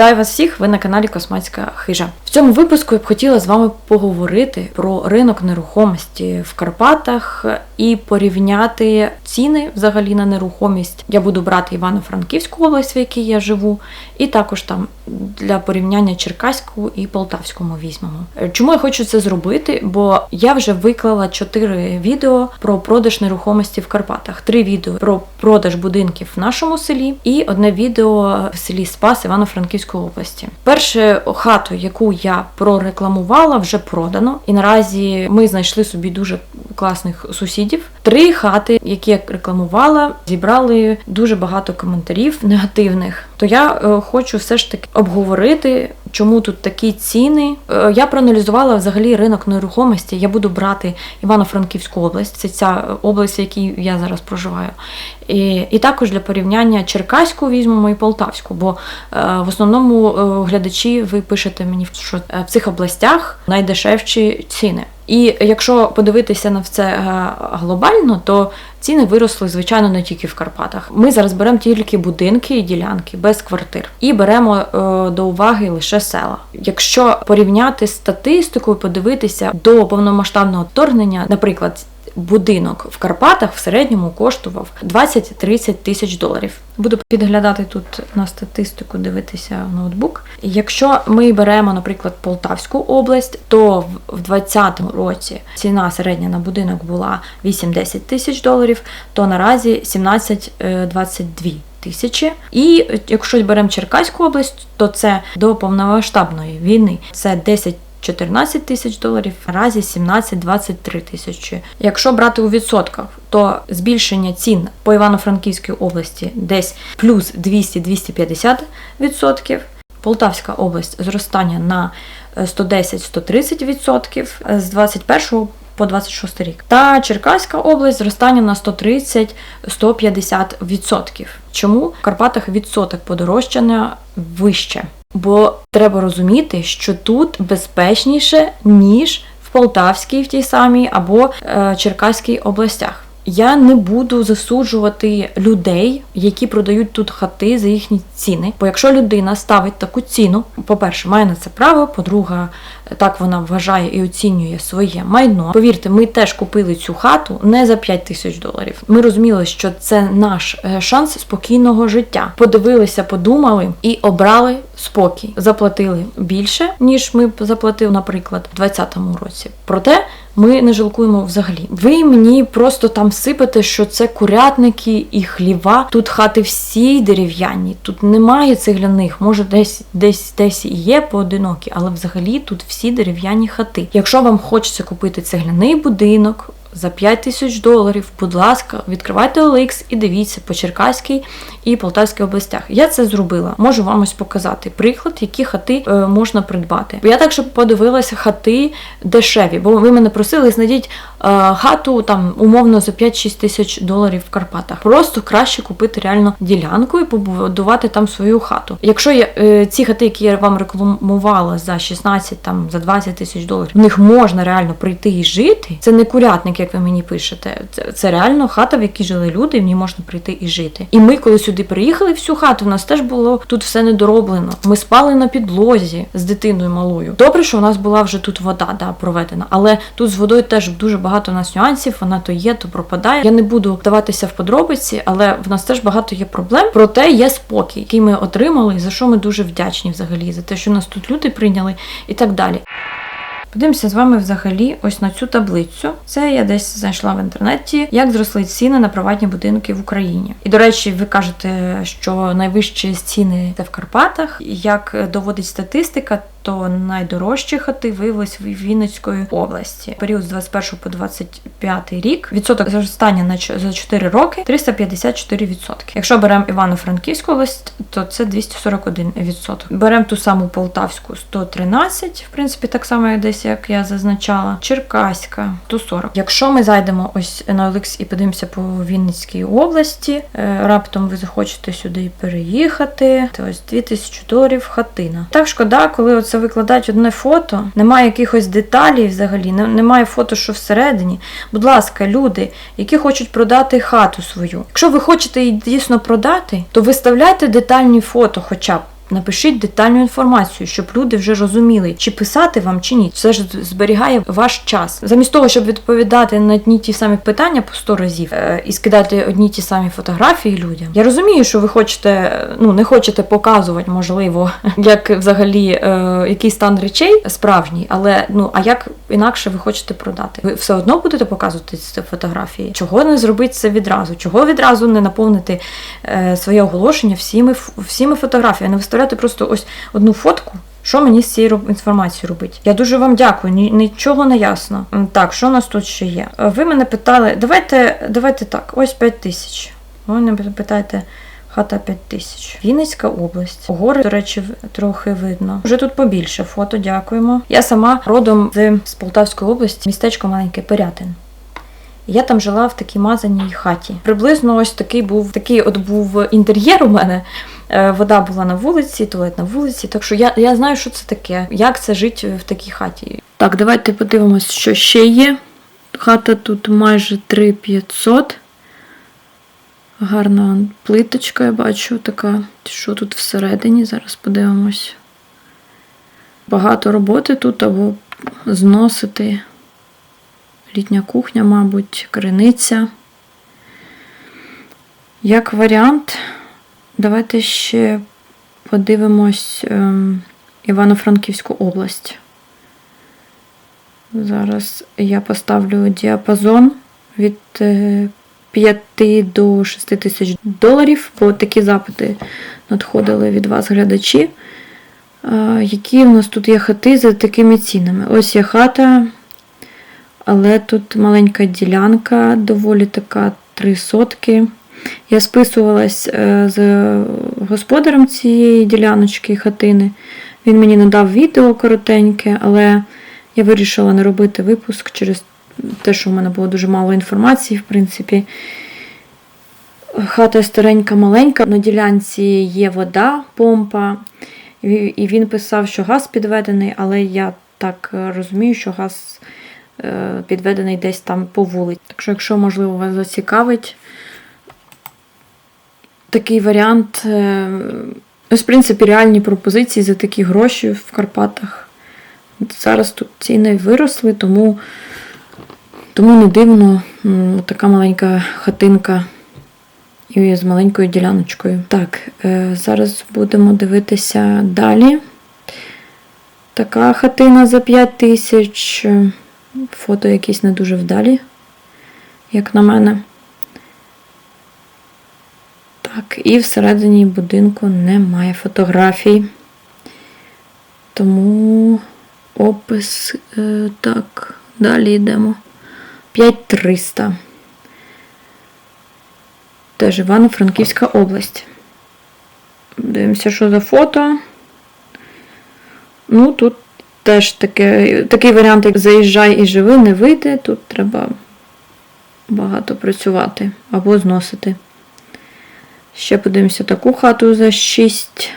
Вітаю вас всіх! Ви на каналі Космацька Хижа. Цьому випуску я б хотіла з вами поговорити про ринок нерухомості в Карпатах і порівняти ціни взагалі на нерухомість. Я буду брати Івано-Франківську область, в якій я живу, і також там для порівняння Черкаську і Полтавську ми візьмемо. Чому я хочу це зробити? Бо я вже виклала 4 відео про продаж нерухомості в Карпатах, три відео про продаж будинків в нашому селі і одне відео в селі Спас Івано-Франківської області. Перше хату, яку я прорекламувала, вже продано, і наразі ми знайшли собі дуже класних сусідів. Три хати, які я рекламувала, зібрали дуже багато коментарів негативних. То я е, хочу все ж таки обговорити, чому тут такі ціни. Е, я проаналізувала взагалі ринок нерухомості. Я буду брати Івано-Франківську область, це ця область, в якій я зараз проживаю. І, і також для порівняння Черкаську візьмемо і Полтавську, бо е, в основному глядачі ви пишете мені, що в цих областях найдешевші ціни. І якщо подивитися на це е, глобально, то ціни виросли, звичайно, не тільки в Карпатах. Ми зараз беремо тільки будинки і ділянки без квартир, і беремо е, до уваги лише села. Якщо порівняти статистику, подивитися до повномасштабного вторгнення, наприклад. Будинок в Карпатах в середньому коштував 20-30 тисяч доларів. Буду підглядати тут на статистику, дивитися в ноутбук. Якщо ми беремо, наприклад, Полтавську область, то в 2020 році ціна середня на будинок була 8-10 тисяч доларів, то наразі 17-22 тисячі. І якщо беремо Черкаську область, то це до повномасштабної війни це 10 14 тисяч доларів, наразі 17-23 тисячі. Якщо брати у відсотках, то збільшення цін по Івано-Франківській області десь плюс 200-250 відсотків. Полтавська область зростання на 110-130 відсотків з 21 по 26 рік. Та Черкаська область зростання на 130-150%. Чому в Карпатах відсоток подорожчання вище? Бо треба розуміти, що тут безпечніше, ніж в Полтавській, в тій самій або е, Черкаській областях. Я не буду засуджувати людей, які продають тут хати за їхні ціни. Бо якщо людина ставить таку ціну, по-перше, має на це право, по-друге, так вона вважає і оцінює своє майно. Повірте, ми теж купили цю хату не за 5 тисяч доларів. Ми розуміли, що це наш е, шанс спокійного життя. Подивилися, подумали і обрали спокій. Заплатили більше, ніж ми б заплатили, наприклад, у 2020 році. Проте ми не жалкуємо взагалі. Ви мені просто там сипете, що це курятники і хліва. Тут хати всі дерев'яні, тут немає цегляних, може десь десь десь і є поодинокі, але взагалі тут всі дерев'яні хати. Якщо вам хочеться купити цегляний будинок. За 5 тисяч доларів, будь ласка, відкривайте OLX і дивіться по Черкаській і Полтавській областях. Я це зробила. Можу вам ось показати приклад, які хати е, можна придбати. Я також подивилася хати дешеві, бо ви мене просили знайдіть е, хату там умовно за 5-6 тисяч доларів в Карпатах. Просто краще купити реально ділянку і побудувати там свою хату. Якщо я е, ці хати, які я вам рекламувала за 16 там за 20 тисяч доларів, в них можна реально прийти і жити. Це не курятник, як ви мені пишете. Це, це реально хата, в якій жили люди, і в ній можна прийти і жити. І ми, коли сюди приїхали, всю хату, у нас теж було тут все недороблено. Ми спали на підлозі з дитиною малою. Добре, що у нас була вже тут вода, да, проведена, але тут з водою теж дуже багато у нас нюансів. Вона то є, то пропадає. Я не буду вдаватися в подробиці, але в нас теж багато є проблем. Проте є спокій, який ми отримали, і за що ми дуже вдячні взагалі, за те, що нас тут люди прийняли і так далі. Подивимося з вами взагалі ось на цю таблицю. Це я десь знайшла в інтернеті, як зросли ціни на приватні будинки в Україні. І, до речі, ви кажете, що найвищі ціни це в Карпатах. Як доводить статистика, то найдорожчі хати виявились в Вінницької області. Період з 21 по 25 рік відсоток зростання на за 4 роки 354 відсотки. Якщо беремо Івано-Франківську область, то це 241 відсоток. Беремо ту саму Полтавську 113, в принципі, так само десь як я зазначала. Черкаська 140. Якщо ми зайдемо ось на OLX і подивимося по Вінницькій області, е, раптом ви захочете сюди переїхати, то ось 2000 доларів хатина. Так шкода, коли оце викладають одне фото, немає якихось деталей взагалі, немає фото, що всередині. Будь ласка, люди, які хочуть продати хату свою. Якщо ви хочете її дійсно продати, то виставляйте детальні фото хоча б. Напишіть детальну інформацію, щоб люди вже розуміли, чи писати вам, чи ні. Це ж зберігає ваш час. Замість того, щоб відповідати на одні ті самі питання по 100 разів е, і скидати одні ті самі фотографії людям. Я розумію, що ви хочете, е, ну не хочете показувати, можливо, як взагалі е, який стан речей справжній, але ну а як інакше ви хочете продати? Ви все одно будете показувати ці фотографії. Чого не зробити це відразу? Чого відразу не наповнити е, своє оголошення всіми всіми фотографіями, не просто ось одну фотку. Що мені з цією інформацією робити? Я дуже вам дякую, нічого не ясно. Так, що у нас тут ще є? Е, Ви мене питали, давайте, давайте так, ось 5 тисяч. Ви мене питаєте, хата 5 тисяч. Вінницька область. Гори, до речі, трохи видно. Вже тут побільше фото, дякуємо. Я сама родом з Полтавської області, містечко маленьке Пирятин. Я там жила в такій мазаній хаті. Приблизно ось такий був такий от був інтер'єр у мене. Е, Вода була на вулиці, туалет на вулиці. Так що я, я знаю, що це таке, як це жити в такій хаті. Так, давайте подивимось, що ще є. Хата тут майже 3500. Гарна плиточка, я бачу, така. Що тут всередині? Зараз подивимось. Багато роботи тут або зносити. Літня кухня, мабуть, криниця. Як варіант, давайте ще подивимось ем, Івано-Франківську область. Зараз я поставлю діапазон від е, 5 до 6 тисяч доларів, бо такі запити надходили від вас, глядачі. Е, Які в нас тут є хати за такими цінами? Ось є хата, але тут маленька ділянка, доволі така три сотки. Я списувалась е, з господарем цієї діляночки хатини. Він мені надав відео коротеньке, але я вирішила не робити випуск через те, що в мене було дуже мало інформації, в принципі. Хата старенька, маленька, на ділянці є вода, помпа. І він писав, що газ підведений, але я так розумію, що газ е, підведений десь там по вулиці. Так що, якщо, можливо, вас зацікавить такий варіант, е, ось, в принципі, реальні пропозиції за такі гроші в Карпатах. Зараз тут ціни виросли, тому, тому не дивно така маленька хатинка і з маленькою діляночкою. Так, е, зараз будемо дивитися далі. Така хатина за 5 тисяч. Фото якісь не дуже вдалі, як на мене. Так, і всередині будинку немає фотографій. Тому опис. Е, так, далі йдемо. 5300. Теж Івано-Франківська область. Дивимося, що за фото. Ну, тут теж таке, такий варіант, як заїжджай і живи, не вийде. Тут треба багато працювати або зносити. Ще подивимося таку хату за 6.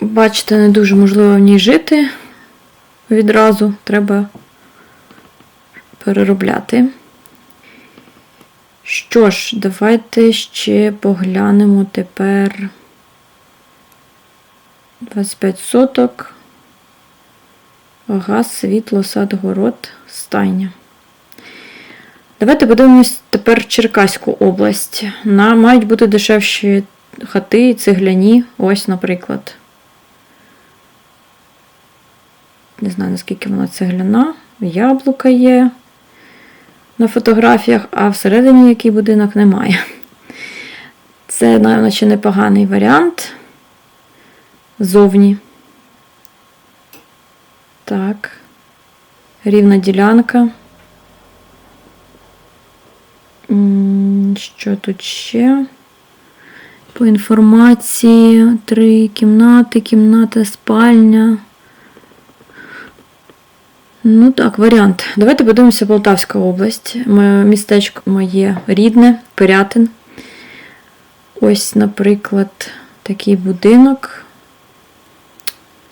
Бачите, не дуже можливо в ній жити відразу. Треба переробляти. Що ж, давайте ще поглянемо тепер 25 соток. Газ, світло, сад, город, стайня. Давайте подивимось тепер Черкаську область. На, мають бути дешевші хати, цегляні. Ось, наприклад. Не знаю, наскільки вона цегляна. Яблука є на фотографіях, а всередині який будинок немає. Це, навіть, наче непоганий варіант. Зовні. Так. Рівна ділянка. Що тут ще? По інформації, три кімнати, кімната, спальня. Ну так, варіант. Давайте подивимося Полтавська область. Містечко моє рідне, Пирятин. Ось, наприклад, такий будинок.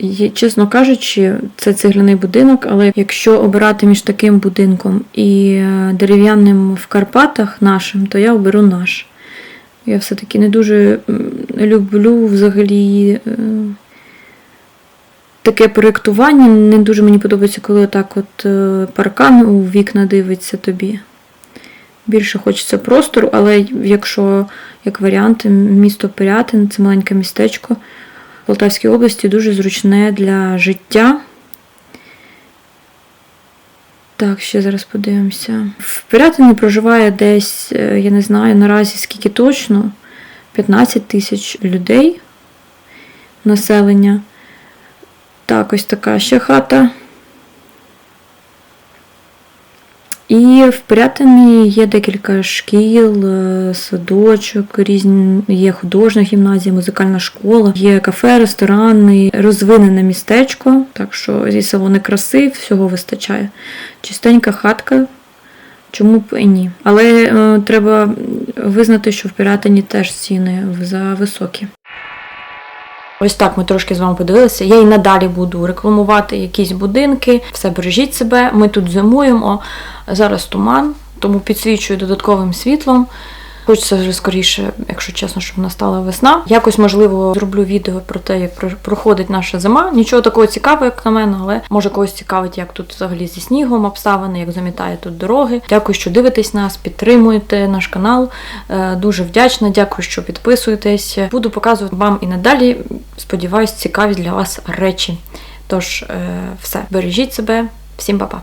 Є, чесно кажучи, це цегляний будинок, але якщо обирати між таким будинком і е, дерев'яним в Карпатах нашим, то я оберу наш. Я все-таки не дуже люблю взагалі е, таке проєктування. Не дуже мені подобається, коли так от е, паркан у вікна дивиться тобі. Більше хочеться простору, але якщо як варіант, місто Пирятин це маленьке містечко Полтавській області, дуже зручне для життя. Так, ще зараз подивимося. В Пирятині проживає десь, е, я не знаю наразі скільки точно, 15 тисяч людей населення. Так, ось така ще хата. І в Пирятині є декілька шкіл, е, садочок, різні є художня гімназія, музикальна школа, є кафе, ресторани, розвинене містечко, так що зі салони краси, всього вистачає. Чистенька хатка, чому б і ні. Але е, треба визнати, що в Пирятині теж ціни за високі. Ось так ми трошки з вами подивилися. Я і надалі буду рекламувати якісь будинки. Все бережіть себе. Ми тут зимуємо. Зараз туман, тому підсвічую додатковим світлом. Хочеться вже скоріше, якщо чесно, щоб настала весна. Якось, можливо, зроблю відео про те, як проходить наша зима. Нічого такого цікавого, як на мене, але може когось цікавить, як тут взагалі зі снігом обставини, як замітає тут дороги. Дякую, що дивитесь нас, підтримуєте наш канал. Е, Дуже вдячна, дякую, що підписуєтесь. Буду показувати вам і надалі, сподіваюсь, цікаві для вас речі. Тож, е, все, бережіть себе, всім па-па.